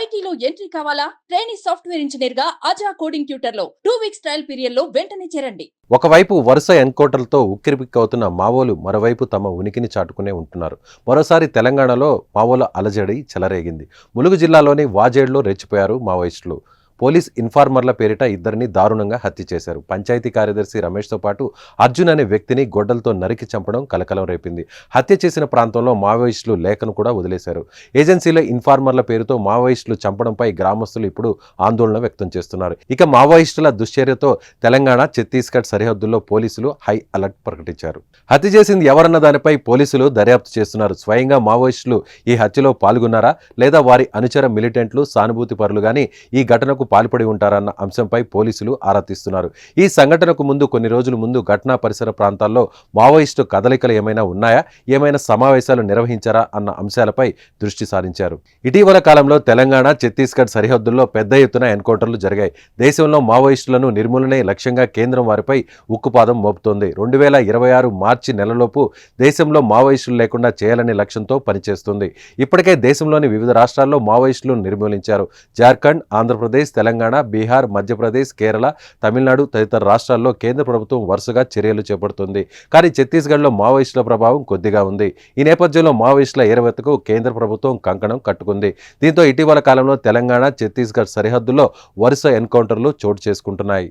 ఐటీలో ఎంట్రీ కావాలా? Training software ఇంజనీర్గా అజా కోడింగ్ ట్యూటర్లో టూ వీక్స్ ట్రయల్ పీరియడ్లో వెంటనే చేరండి. ఒకవైపు వరుస ఎన్కౌంటర్లతో ఉక్కిరిబిక్కవుతున్న మావోలు మరోవైపు తమ ఉనికిని చాటుకునే ఉంటున్నారు. మరోసారి తెలంగాణలో మావోల అలజడి చెలరేగింది. ములుగు జిల్లాలోని వాజేడ్లో రెచ్చిపోయారు మావోయిస్టులు. పోలీస్ ఇన్ఫార్మర్ల పేరిట ఇద్దరిని దారుణంగా హత్య చేశారు. పంచాయతీ కార్యదర్శి రమేష్తో పాటు అర్జున్ అనే వ్యక్తిని గొడ్డలతో నరికి చంపడం కలకలం రేపింది. హత్య చేసిన ప్రాంతంలో మావోయిస్టులు లేఖను కూడా వదిలేశారు. ఏజెన్సీల ఇన్ఫార్మర్ల పేరుతో మావోయిస్టులు చంపడంపై గ్రామస్తులు ఇప్పుడు ఆందోళన వ్యక్తం చేస్తున్నారు. ఇక మావోయిస్టుల దుశ్చర్యతో తెలంగాణ ఛత్తీస్గఢ్ సరిహద్దుల్లో పోలీసులు హై అలర్ట్ ప్రకటించారు. హత్య చేసింది ఎవరన్న దానిపై పోలీసులు దర్యాప్తు చేస్తున్నారు. స్వయంగా మావోయిస్టులు ఈ హత్యలో పాల్గొన్నారా? లేదా వారి అనుచర మిలిటెంట్లు సానుభూతి పరులు గాని ఈ ఘటనకు పాల్పడి ఉంటారన్న అంశంపై పోలీసులు ఆరా తీస్తున్నారు. ఈ సంఘటనకు ముందు కొన్ని రోజుల ముందు ఘటనా పరిసర ప్రాంతాల్లో మావోయిస్టు కదలికలు ఏమైనా ఉన్నాయా? ఏమైనా సమావేశాలు నిర్వహించారా? అన్న అంశాలపై దృష్టి సారించారు. ఇటీవల కాలంలో తెలంగాణ ఛత్తీస్గఢ్ సరిహద్దుల్లో పెద్ద ఎత్తున ఎన్కౌంటర్లు జరిగాయి. దేశంలో మావోయిస్టులను నిర్మూలనే లక్ష్యంగా కేంద్రం వారిపై ఉక్కుపాదం మోపుతోంది. రెండు వేల ఇరవై ఆరు మార్చి నెలలోపు దేశంలో మావోయిస్టులు లేకుండా చేయాలనే లక్ష్యంతో పనిచేస్తుంది. ఇప్పటికే దేశంలోని వివిధ రాష్ట్రాల్లో మావోయిస్టులను నిర్మూలించారు. జార్ఖండ్ ఆంధ్రప్రదేశ్ తెలంగాణ బీహార్ మధ్యప్రదేశ్ కేరళ తమిళనాడు తదితర రాష్ట్రాల్లో కేంద్ర ప్రభుత్వం వరుసగా చర్యలు చేపడుతుంది. కానీ ఛత్తీస్గఢ్లో మావోయిస్టుల ప్రభావం కొద్దిగా ఉంది. ఈ నేపథ్యంలో మావోయిస్టుల ఏరవెత్తకు కేంద్ర ప్రభుత్వం కంకణం కట్టుకుంది. దీంతో ఇటీవల కాలంలో తెలంగాణ ఛత్తీస్గఢ్ సరిహద్దుల్లో వరుస ఎన్కౌంటర్లు చోటు చేసుకుంటున్నాయి.